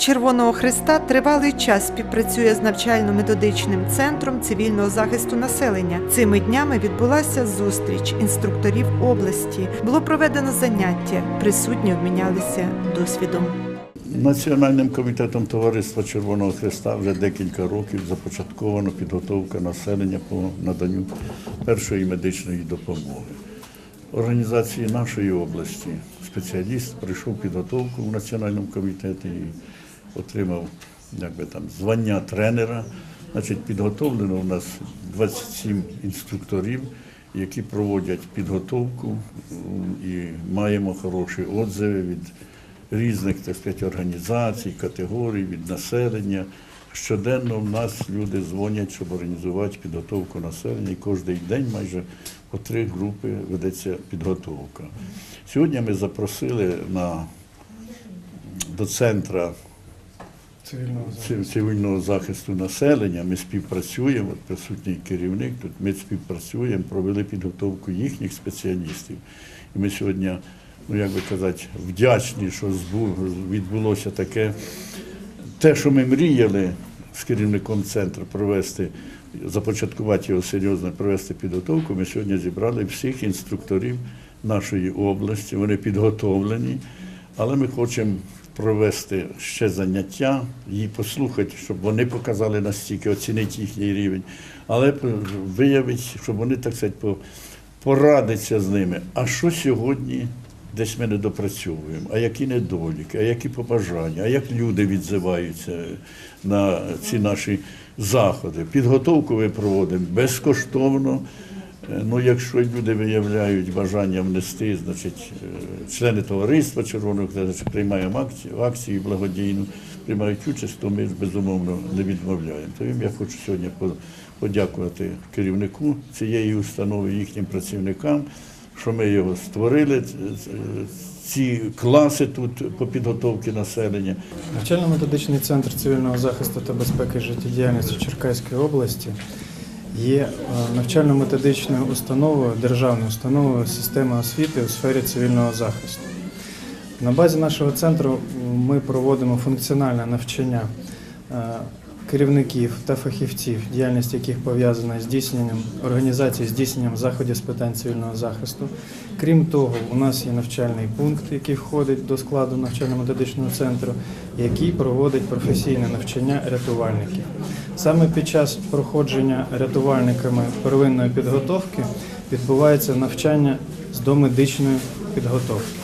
Червоного Христа тривалий час співпрацює з навчально-методичним центром цивільного захисту населення. Цими днями відбулася зустріч інструкторів області. Було проведено заняття. Присутні обмінялися досвідом. Національним комітетом Товариства Червоного Христа вже декілька років започатковано підготовка населення по наданню першої медичної допомоги. Організації нашої області спеціаліст прийшов підготовку в національному комітеті отримав якби там звання тренера. Значить, підготовлено у нас 27 інструкторів, які проводять підготовку і маємо хороші отзиви від різних так сказати, організацій, категорій, від населення. Щоденно в нас люди дзвонять, щоб організувати підготовку населення. І кожен день майже по три групи ведеться підготовка. Сьогодні ми запросили на, до центра цивільного цив- цивільного захисту населення. Ми співпрацюємо, от присутній керівник, тут ми співпрацюємо, провели підготовку їхніх спеціалістів. І ми сьогодні, ну як би казати, вдячні, що відбулося таке. Те, що ми мріяли з керівником центру провести, започаткувати його серйозно, провести підготовку, ми сьогодні зібрали всіх інструкторів нашої області. Вони підготовлені, але ми хочемо провести ще заняття, її послухати, щоб вони показали настільки, оцінити їхній рівень, але виявити, щоб вони, так сказати, по- порадиться з ними. А що сьогодні десь ми не допрацьовуємо? А які недоліки, а які побажання, а як люди відзиваються на ці наші заходи? Підготовку ми проводимо безкоштовно. Е, Ну, якщо люди виявляють бажання внести, значить, е, члени товариства Червоного значить, приймаємо акцію, акцію благодійну, приймають участь, то ми безумовно не відмовляємо. То їм я хочу сьогодні подякувати керівнику цієї установи, їхнім працівникам, що ми його створили, ц- ці класи тут по підготовці населення. Навчально-методичний центр цивільного захисту та безпеки життєдіяльності Черкаської області є е, навчально-методичною установою, державною установою системи освіти у сфері цивільного захисту. На базі нашого центру ми проводимо функціональне навчання е, керівників та фахівців, діяльність яких пов'язана з здійсненням організації здійсненням заходів з питань цивільного захисту. Крім того, у нас є навчальний пункт, який входить до складу навчально-методичного центру, який проводить професійне навчання рятувальників. Саме під час проходження рятувальниками первинної підготовки відбувається навчання з домедичної підготовки.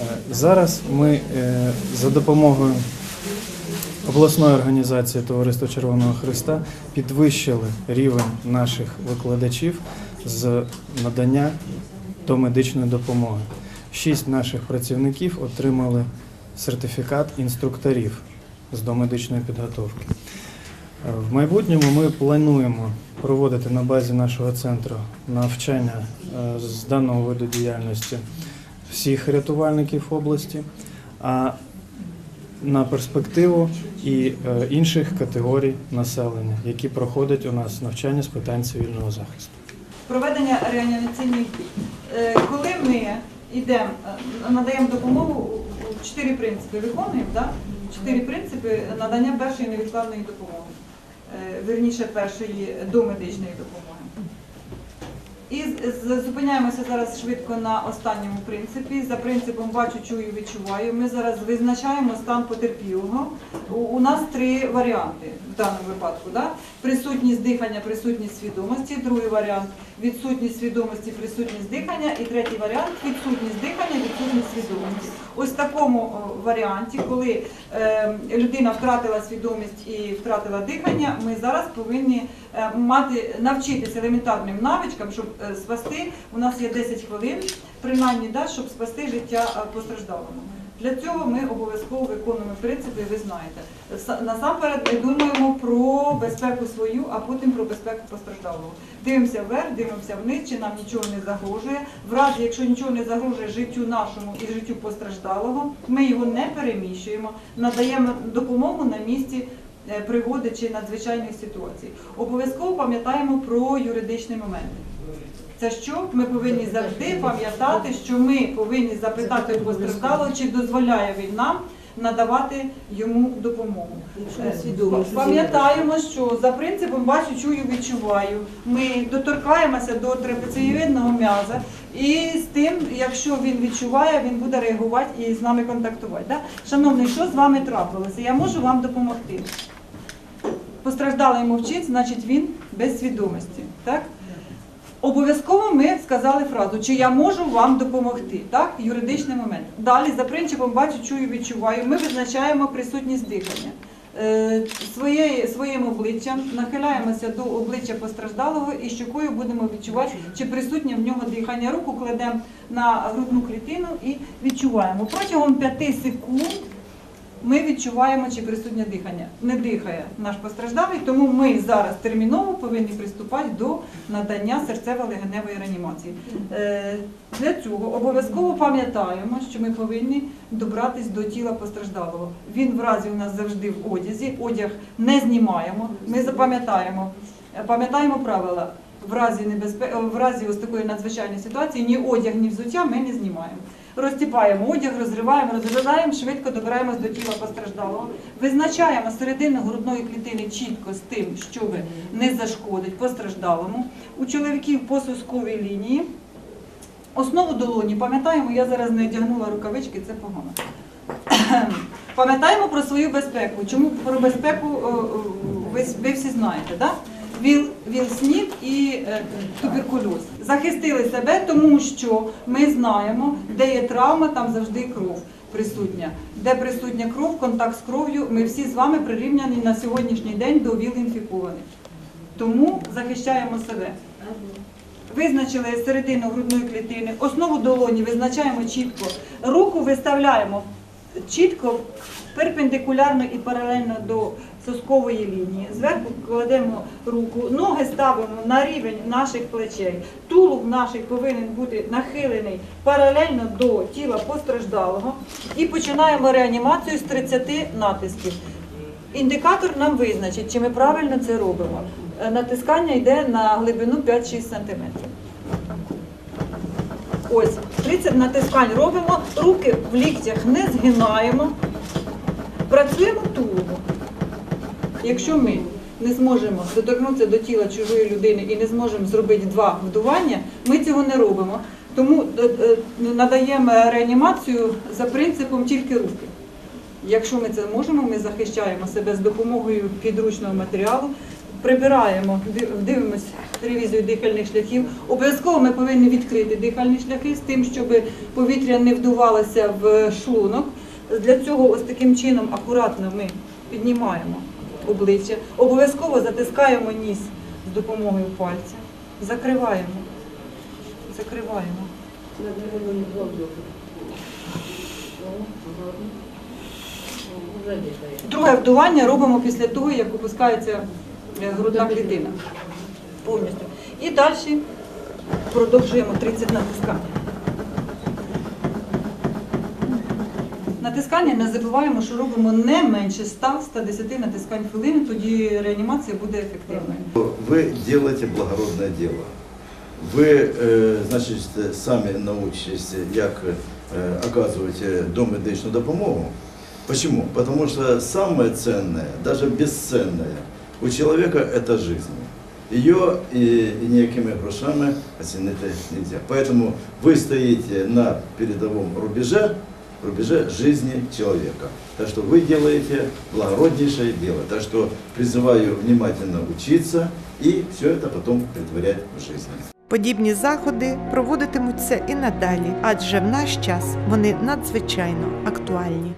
Е, Зараз ми е, за допомогою обласної організації Товариства Червоного Христа підвищили рівень наших викладачів з надання домедичної допомоги. Шість наших працівників отримали сертифікат інструкторів з домедичної підготовки. В майбутньому ми плануємо проводити на базі нашого центру навчання е, з даного виду діяльності всіх рятувальників області, а на перспективу і е, інших категорій населення, які проходять у нас навчання з питань цивільного захисту. проведення реанімаційних дій. Е, Коли ми йдемо, надаємо допомогу, чотири принципи виконуємо, да? чотири принципи надання першої невідкладної допомоги, верніше першої домедичної допомоги. І зупиняємося зараз швидко на останньому принципі. За принципом бачу, чую, відчуваю. Ми зараз визначаємо стан потерпілого. У, нас три варіанти в даному випадку. Да? Присутність дихання, присутність свідомості. Другий варіант відсутність свідомості, присутність дихання. І третій варіант відсутність дихання, відсутність свідомості. Ось в такому варіанті, коли е, людина втратила свідомість і втратила дихання, ми зараз повинні мати навчитися елементарним навичкам, щоб е, спасти. У нас є 10 хвилин, принаймні, да, щоб спасти життя е, постраждалому. Для цього ми обов'язково виконуємо принципи, ви знаєте. Насамперед ми думаємо про безпеку свою, а потім про безпеку постраждалого. Дивимося вверх, дивимося вниз, чи нам нічого не загрожує. В разі, якщо нічого не загрожує життю нашому і життю постраждалого, ми його не переміщуємо, надаємо допомогу на місці е, пригоди чи надзвичайної ситуації. Обов'язково пам'ятаємо про юридичні моменти. Це що? Ми повинні завжди пам'ятати, що ми повинні запитати постраждалого, чи дозволяє він нам надавати йому допомогу. Що Пам'ятаємо, що за принципом бачу, чую, відчуваю. Ми доторкаємося до трапецієвидного м'яза, і з тим, якщо він відчуває, він буде реагувати і з нами контактувати. Да? Шановний, що з вами трапилося? Я можу вам допомогти. Постраждалий мовчить, значить він без свідомості. Так? Обов'язково ми сказали фразу, чи я можу вам допомогти. Так? Юридичний момент. Далі за принципом бачу, чую, відчуваю. Ми визначаємо присутність дихання. Е, Своє, своїм обличчям нахиляємося до обличчя постраждалого і щокою будемо відчувати, чи присутнє в нього дихання. Руку кладемо на грудну клітину і відчуваємо. Протягом 5 секунд ми відчуваємо, чи присутнє дихання. Не дихає наш постраждалий, тому ми зараз терміново повинні приступати до надання серцево-легеневої реанімації. Е, Для цього обов'язково пам'ятаємо, що ми повинні добратись до тіла постраждалого. Він в разі у нас завжди в одязі, одяг не знімаємо. Ми запам'ятаємо, е, пам'ятаємо правила. В разі небезпе... в разі ось такої надзвичайної ситуації ні одяг, ні взуття ми не знімаємо. Розтіпаємо одяг, розриваємо, розглядаємо, швидко добираємось до тіла постраждалого. Визначаємо середину грудної клітини чітко з тим, щоб не зашкодить постраждалому. У чоловіків по сусковій лінії. Основу долоні, пам'ятаємо, я зараз не одягнула рукавички, це погано. Пам'ятаємо про свою безпеку. Чому про безпеку ви всі знаєте, да? Віл, ВІЛ-СНІД і е, туберкульоз. Захистили себе, тому що ми знаємо, де є травма, там завжди кров присутня. Де присутня кров, контакт з кров'ю, ми всі з вами прирівняні на сьогоднішній день до ВІЛ-інфікованих. Тому захищаємо себе. Визначили середину грудної клітини, основу долоні визначаємо чітко. Руку виставляємо чітко, перпендикулярно і паралельно до соскової лінії. Зверху кладемо руку, ноги ставимо на рівень наших плечей. Тулуб наш повинен бути нахилений паралельно до тіла постраждалого. І починаємо реанімацію з 30 натисків. Індикатор нам визначить, чи ми правильно це робимо. Е, Натискання йде на глибину 5-6 см. Ось, 30 натискань робимо, руки в ліктях не згинаємо, працюємо. Якщо ми не зможемо доторкнутися до тіла чужої людини і не зможемо зробити два вдування, ми цього не робимо. Тому е, е, надаємо реанімацію за принципом тільки руки. Якщо ми це можемо, ми захищаємо себе з допомогою підручного матеріалу, прибираємо, дивимося ревізію дихальних шляхів. Обов'язково ми повинні відкрити дихальні шляхи з тим, щоб повітря не вдувалося в шлунок. Для цього ось таким чином акуратно ми піднімаємо обличчя, обов'язково затискаємо ніс з допомогою пальця, закриваємо, закриваємо. Друге вдування робимо після того, як опускається е, грудна клітина повністю. І далі продовжуємо 30 натискань. Натискання не забуваємо, що робимо не менше 100-110 натискань в хвилину, тоді реанімація буде ефективною. Вы делаете благородное дело. Ви, е, значить, самі научитесь, як е, оказувати домедичну допомогу. Почему? Потому что самое ценное, даже бесценное у человека это жизнь. Ее и, и никакими грошами оценить нельзя. Поэтому вы стоите на передовом рубеже, рубеже жизни человека. Так что вы делаете благороднейшее дело. Так что призываю внимательно учиться и все это потом притворять в жизнь. Подібні заходи проводитимуться і надалі, адже в наш час вони надзвичайно актуальні.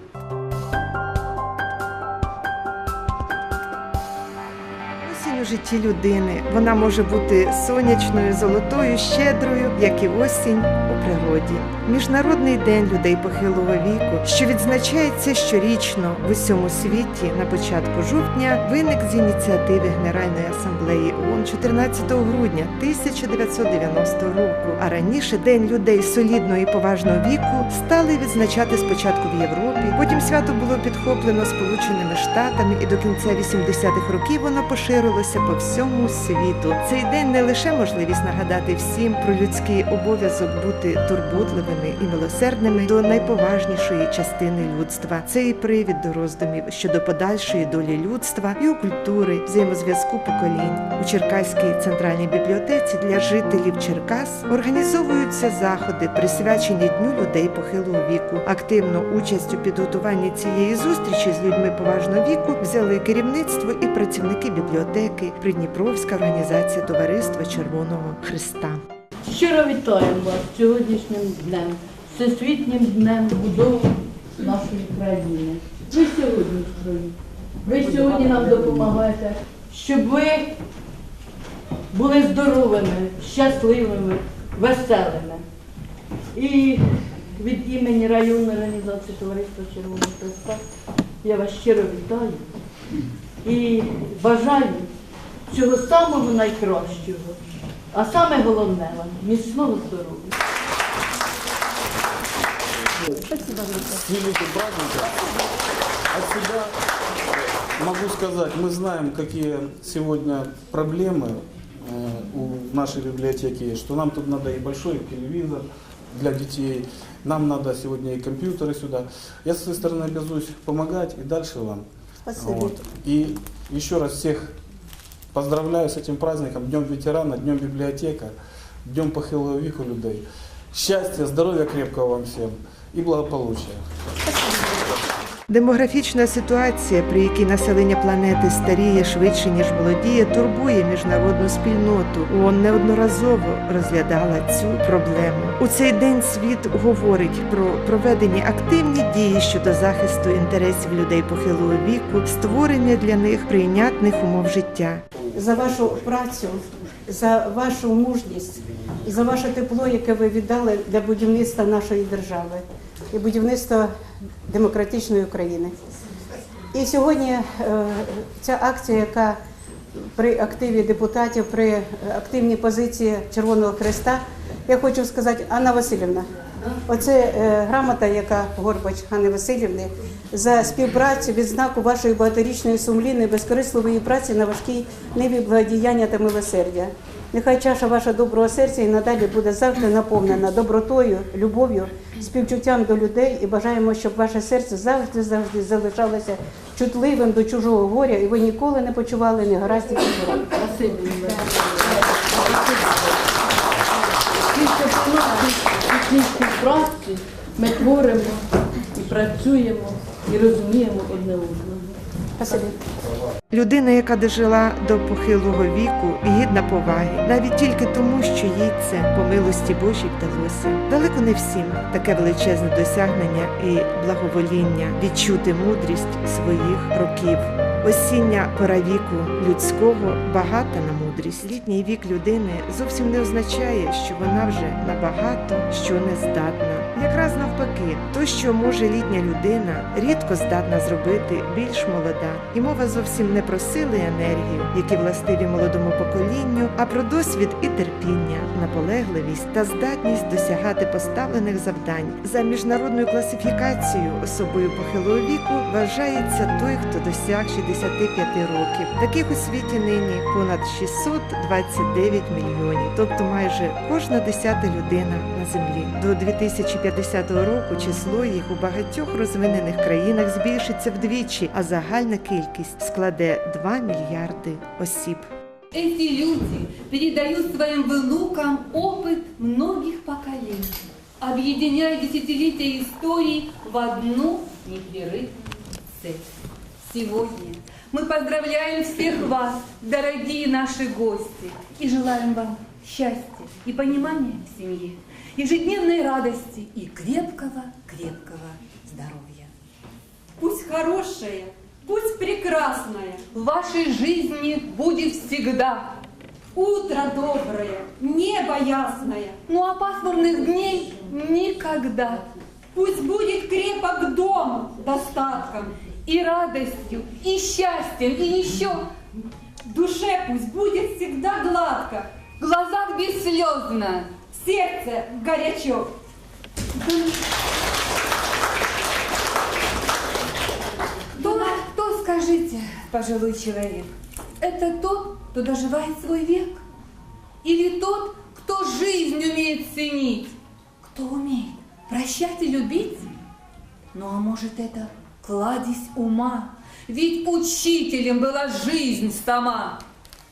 Житті людини вона може бути сонячною, золотою, щедрою, як і осінь у природі. Міжнародний день людей похилого віку, що відзначається щорічно в усьому світі на початку жовтня, виник з ініціативи Генеральної асамблеї ООН 14 грудня 1990 року. А раніше День людей солідного і поважного віку стали відзначати спочатку в Європі. Потім свято було підхоплено Сполученими Штатами, і до кінця 80-х років воно поширилося по всьому світу. Цей день не лише можливість нагадати всім про людський обов'язок бути турботливими і милосердними до найповажнішої частини людства. Це і привід до роздумів щодо подальшої долі людства і у культури, взаємозв'язку поколінь. У Черкаській центральній бібліотеці для жителів Черкас організовуються заходи, присвячені Дню людей похилого віку. Активну участь у підготуванні цієї зустрічі з людьми поважного віку взяли керівництво і працівники бібліотеки, Придніпровська організація Товариства Червоного Христа. Щиро вітаємо вас сьогоднішнім днем, всесвітнім днем будови нашої країни. Ви сьогодні в. Ви сьогодні нам допомагаєте, щоб ви були здоровими, щасливими, веселими. І від імені районної організації Товариства Червоного Христа я вас щиро вітаю і бажаю всього самого найкращого. А саме головне вам міцного здоров'я. с великим праздником. От себя могу сказать, мы знаем, какие сегодня проблемы э, у нашей библиотеки что нам тут надо и большой телевизор для детей, нам надо сегодня и компьютеры сюда. Я со своей стороны обязуюсь помогать и дальше вам. Вот. И еще раз всех поздравляю с этим праздником, Днем ветерана, Днем библиотека, Днем похилого людей. Счастья, здоровья крепкого вам всем и благополучия. Демографічна ситуація, при якій населення планети старіє швидше ніж молодіє, турбує міжнародну спільноту. ООН неодноразово розглядала цю проблему. У цей день світ говорить про проведені активні дії щодо захисту інтересів людей похилого віку, створення для них прийнятних умов життя. за вашу працю, за вашу мужність за ваше тепло, яке ви віддали для будівництва нашої держави і будівництва демократичної України. І сьогодні е, ця акція, яка при активі депутатів, при активній позиції Червоного Хреста, я хочу сказати, Анна Васильівна, оце е, грамота, яка Горбач Анни Васильівни, за співпрацю, відзнаку вашої багаторічної сумлінної, безкорисливої праці на важкій ниві благодіяння та милосердя. Нехай чаша вашого доброго серця і надалі буде завжди наповнена добротою, любов'ю, співчуттям до людей і бажаємо, щоб ваше серце завжди завжди залишалося чутливим до чужого горя, і ви ніколи не почували негараздів і хвороб. Тільки в нашій технічній праці ми творимо і працюємо і розуміємо одне одного. Людина, яка дожила до похилого віку, гідна поваги, навіть тільки тому, що їй це по милості Божій вдалося. Далеко не всім таке величезне досягнення і благовоління відчути мудрість своїх років. Осіння пора віку людського багата на мудрість. Літній вік людини зовсім не означає, що вона вже набагато що не здатна. Якраз навпаки, то, що може літня людина, рідко здатна зробити більш молода. І мова зовсім не про сили і енергію, які властиві молодому поколінню, а про досвід і терпіння, наполегливість та здатність досягати поставлених завдань. За міжнародною класифікацією особою похилого віку вважається той, хто досяг 65 років. Таких у світі нині понад 629 мільйонів, тобто майже кожна десята людина на землі. До 2050 року число їх у багатьох розвинених країнах збільшиться вдвічі, а загальна кількість складе 2 мільярди осіб. Эти люди передают своим внукам опыт многих поколений, объединяя десятилетия истории в одну непрерывную цель. Сегодня мы поздравляем всех вас, дорогие наши гости, и желаем вам счастья и понимания в семье, ежедневной радости и крепкого-крепкого здоровья. Пусть хорошее, пусть прекрасное, В вашей жизни будет всегда утро доброе, небо ясное. Ну а пасмурных дней никогда. Пусть будет крепок дом достатком, И радостью, и счастьем, и еще душе пусть будет всегда гладко, в глазах бесслезно. сердце горячо. Кто, кто, скажите, пожилой человек, это тот, кто доживает свой век? Или тот, кто жизнь умеет ценить? Кто умеет Прощать и любить? Ну а может это кладезь ума? Ведь учителем была жизнь сама.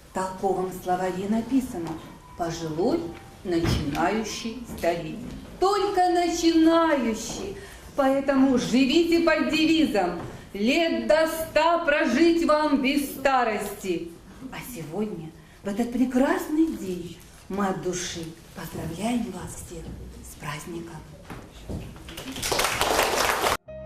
В толковом словаре написано «Пожилой, начинающий стареть». Только начинающий. Поэтому живите под девизом «Лет до ста прожить вам без старости». А сегодня, в этот прекрасный день, мы от души поздравляем вас всех с праздником.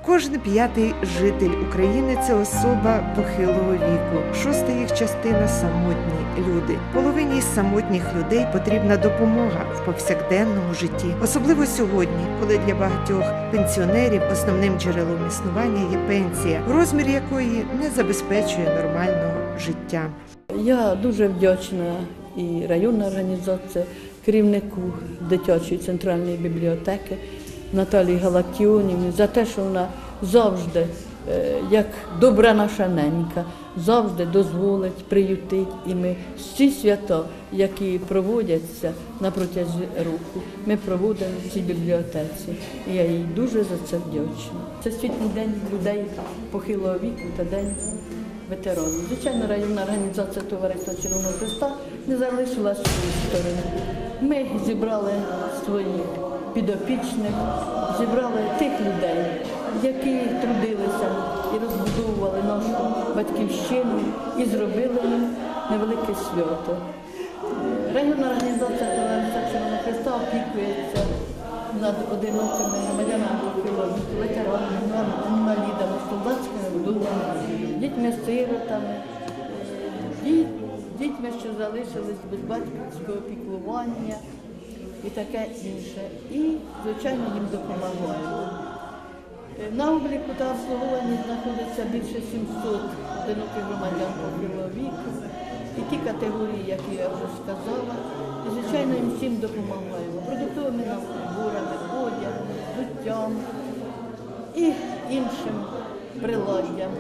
Кожен п'ятий житель України це особа похилого віку. Шоста їх частина самотні люди. Половині самотніх людей потрібна допомога в повсякденному житті, особливо сьогодні, коли для багатьох пенсіонерів основним джерелом існування є пенсія, розмір якої не забезпечує нормального життя. Я дуже вдячна і районна організація, керівнику дитячої центральної бібліотеки Наталії Галактіонівні за те, що вона завжди, е, як добра наша ненька, завжди дозволить приютить. І ми всі свята, які проводяться на протязі року, ми проводимо в цій бібліотеці. І я їй дуже за це вдячна. Це світлий день людей похилого віку та день ветеранів. Звичайно, районна організація Товариства Червоного Христа не залишила свою сторону. Ми зібрали своїх підопічних, зібрали тих людей, які трудилися і розбудовували нашу батьківщину і зробили невелике свято. Районна організація Товариства Червоного Христа опікується над одинокими громадянами ветеранами, інвалідами, солдатськими вдовами, дітьми-сиротами, діт- дітьми, що залишились без батьківського піклування і таке інше. І, звичайно, їм допомагаємо. На обліку та обслуговуванні знаходиться більше 700 одиноких громадян похилого віку. І ті категорії, які я вже сказала, і, звичайно, їм всім допомагаємо. Продуктовими наборами, одягом, взуттям і іншим приладдям,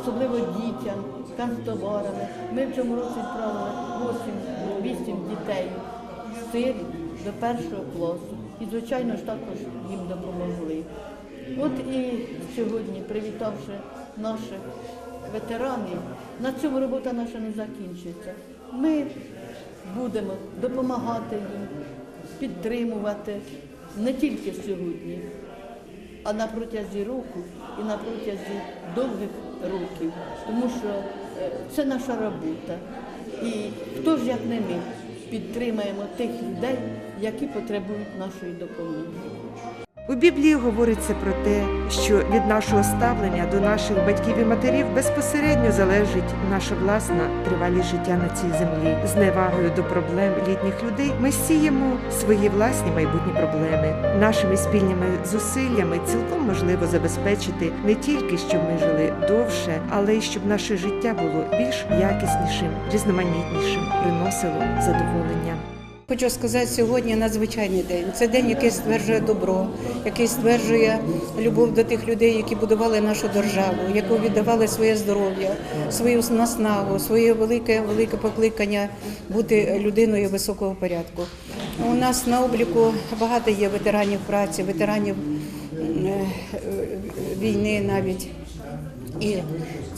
особливо дітям, канцтоварами. Ми в цьому році відправили 8, 8 дітей з сирів до першого класу. І, звичайно ж, також їм допомогли. От і сьогодні, привітавши наших ветеранів, на цьому робота наша не закінчиться. Ми будемо допомагати їм, підтримувати не тільки сьогодні, а на протязі року і на протязі довгих років. Тому що е, це наша робота. І хто ж як не ми підтримаємо тих людей, які потребують нашої допомоги. У Біблії говориться про те, що від нашого ставлення до наших батьків і матерів безпосередньо залежить наша власна тривалість життя на цій землі. З невагою до проблем літніх людей ми сіємо свої власні майбутні проблеми. Нашими спільними зусиллями цілком можливо забезпечити не тільки щоб ми жили довше, але й щоб наше життя було більш якіснішим, різноманітнішим, приносило задоволення. Хочу сказати, сьогодні надзвичайний день. Це день, який стверджує добро, який стверджує любов до тих людей, які будували нашу державу, які віддавали своє здоров'я, свою наснагу, своє велике велике покликання бути людиною високого порядку. У нас на обліку багато є ветеранів праці, ветеранів е, е, війни навіть. І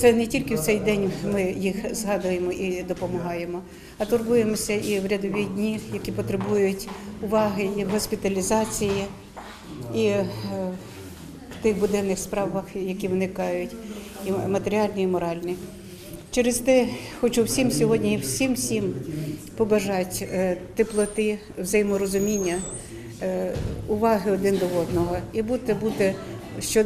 це не тільки в цей день ми їх згадуємо і допомагаємо, а турбуємося і в рядові дні, які потребують уваги і госпіталізації, і е, в тих буденних справах, які виникають, і матеріальні, і моральні. Через те хочу всім сьогодні, всім всім побажати е, теплоти, взаєморозуміння, е, уваги один до одного і бути, бути,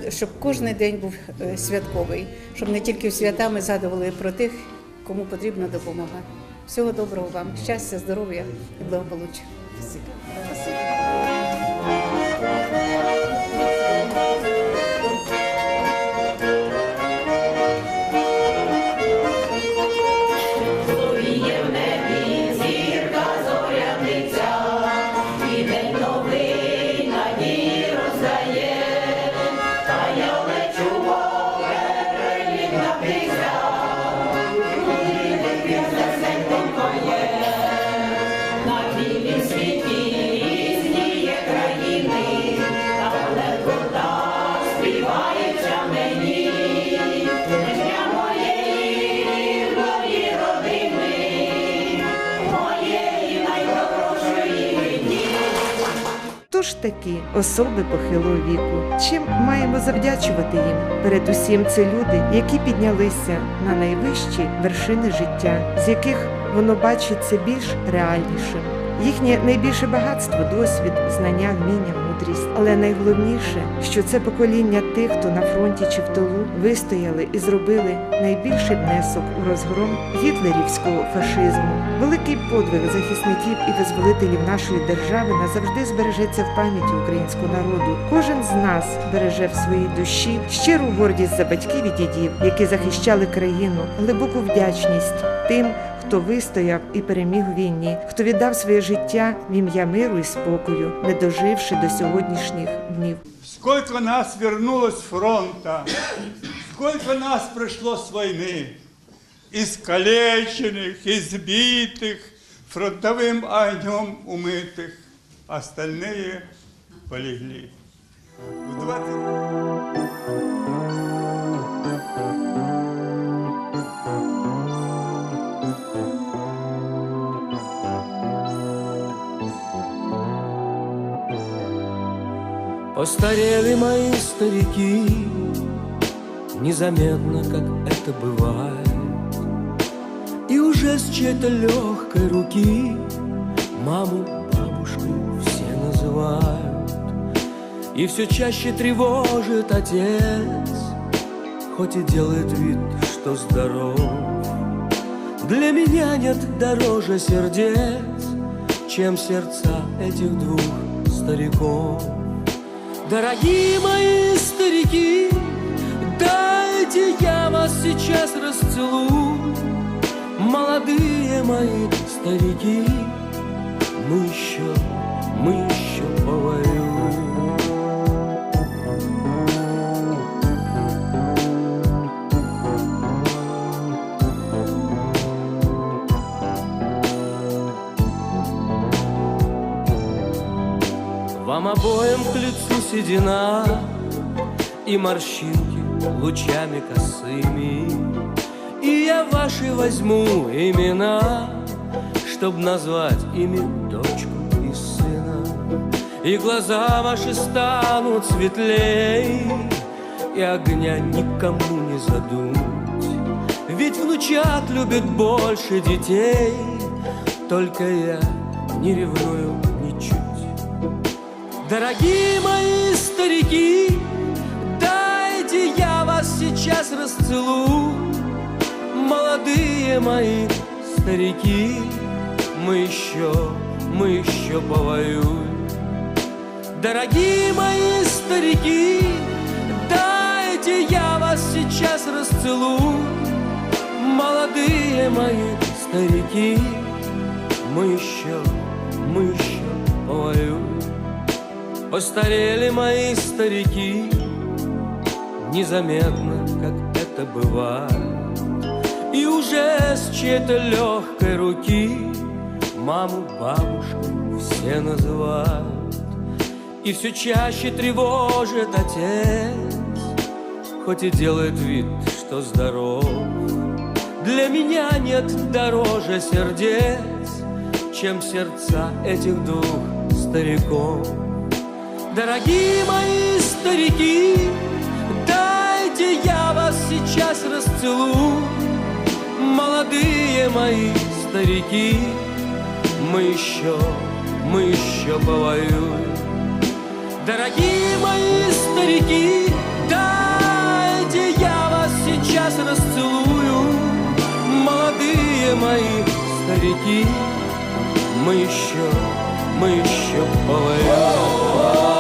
щоб кожен день був е, святковий, щоб не тільки в свята ми згадували про тих, кому потрібна допомога. Всього доброго вам, щастя, здоров'я і благополуччя. Таки особи похилого віку. Чим маємо завдячувати їм? Передусім, це люди, які піднялися на найвищі вершини життя, з яких воно бачиться більш реальнішим. Їхнє найбільше багатство досвід, знання, вміння, мудрість. Але найголовніше, що це покоління тих, хто на фронті чи в тилу вистояли і зробили найбільший внесок у розгром гітлерівського фашизму. Великий подвиг захисників і визволителів нашої держави назавжди збережеться в пам'яті українського народу. Кожен з нас береже в своїй душі щиру гордість за батьків і дідів, які захищали країну, глибоку вдячність тим, хто вистояв і переміг у війні, хто віддав своє життя в ім'я миру і спокою, не доживши до сьогоднішніх днів. Сколько нас вернулось с фронта, сколько нас пришло с войны, искалеченных, избитых, фронтовым огнем умытых, остальные полегли. В 20... Постарели мои старики Незаметно, как это бывает. И уже с чьей-то легкой руки Маму бабушкой все называют. И все чаще тревожит отец Хоть и делает вид, что здоров. Для меня нет дороже сердец Чем сердца этих двух стариков Дорогие мои старики, дайте я вас сейчас расцелую. Молодые мои старики, мы еще, мы еще повоюем. Вам обоим к лицу седина И морщинки лучами косыми. И я ваши возьму имена Чтоб назвать ими дочку и сына. И глаза ваши станут светлей И огня никому не задуть. Ведь внучат любят больше детей Только я не ревную Дорогие мои старики, дайте я вас сейчас расцелую. Молодые мои старики, мы еще, мы еще повоюем. Дорогие мои старики, дайте я вас сейчас расцелую. Молодые мои старики, мы еще, мы еще повоюем. Постарели мои старики Незаметно, как это бывает. И уже с чьей-то легкой руки Маму, бабушку все называют. И все чаще тревожит отец Хоть и делает вид, что здоров. Для меня нет дороже сердец Чем сердца этих двух стариков Дорогие мои старики, дайте я вас сейчас расцелую. Молодые мои старики, мы еще, мы еще повоюем. Дорогие мои старики, дайте я вас сейчас расцелую. Молодые мои старики, мы еще, мы еще повоюем.